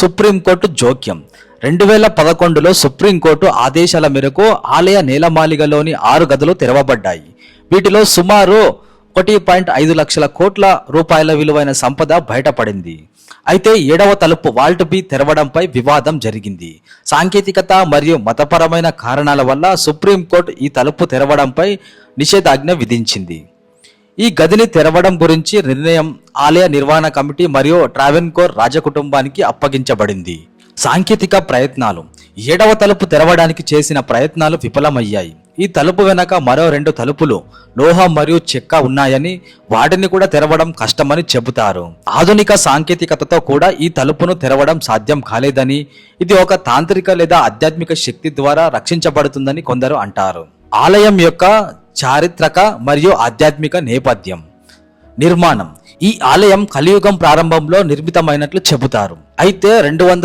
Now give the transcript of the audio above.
Supreme court జోక్యం. రెండు వేల పదకొండులో సుప్రీంకోర్టు ఆదేశాల మేరకు ఆలయ నేలమాలిగలోని ఆరు గదులు తెరవబడ్డాయి. వీటిలో సుమారు ఒకటి పాయింట్ ఐదు లక్షల కోట్ల రూపాయల విలువైన సంపద బయటపడింది. అయితే ఏడవ తలుపు వాల్ట్ బి తెరవడంపై వివాదం జరిగింది. సాంకేతికత మరియు మతపరమైన కారణాల వల్ల సుప్రీంకోర్టు ఈ తలుపు తెరవడంపై నిషేధాజ్ఞ విధించింది. ఈ గదిని తెరవడం గురించి నిర్ణయం ఆలయ నిర్వహణ కమిటీ మరియు ట్రావెన్కోర్ రాజకుటుంబానికి అప్పగించబడింది. సాంకేతిక ప్రయత్నాలు. ఏడవ తలుపు తెరవడానికి చేసిన ప్రయత్నాలు విఫలమయ్యాయి. ఈ తలుపు వెనక మరో రెండు తలుపులు లోహం మరియు చెక్క ఉన్నాయని వాటిని కూడా తెరవడం కష్టమని చెబుతారు. ఆధునిక సాంకేతికతతో కూడా ఈ తలుపును తెరవడం సాధ్యం కాలేదని ఇది ఒక తాంత్రిక లేదా ఆధ్యాత్మిక శక్తి ద్వారా రక్షించబడుతుందని కొందరు అంటారు. ఆలయం యొక్క చారిత్రక మరియు ఆధ్యాత్మిక నేపథ్యం. నిర్మాణం. ఈ ఆలయం కలియుగం ప్రారంభంలో నిర్మితమైనట్లు చెబుతారు. అయితే రెండు వందల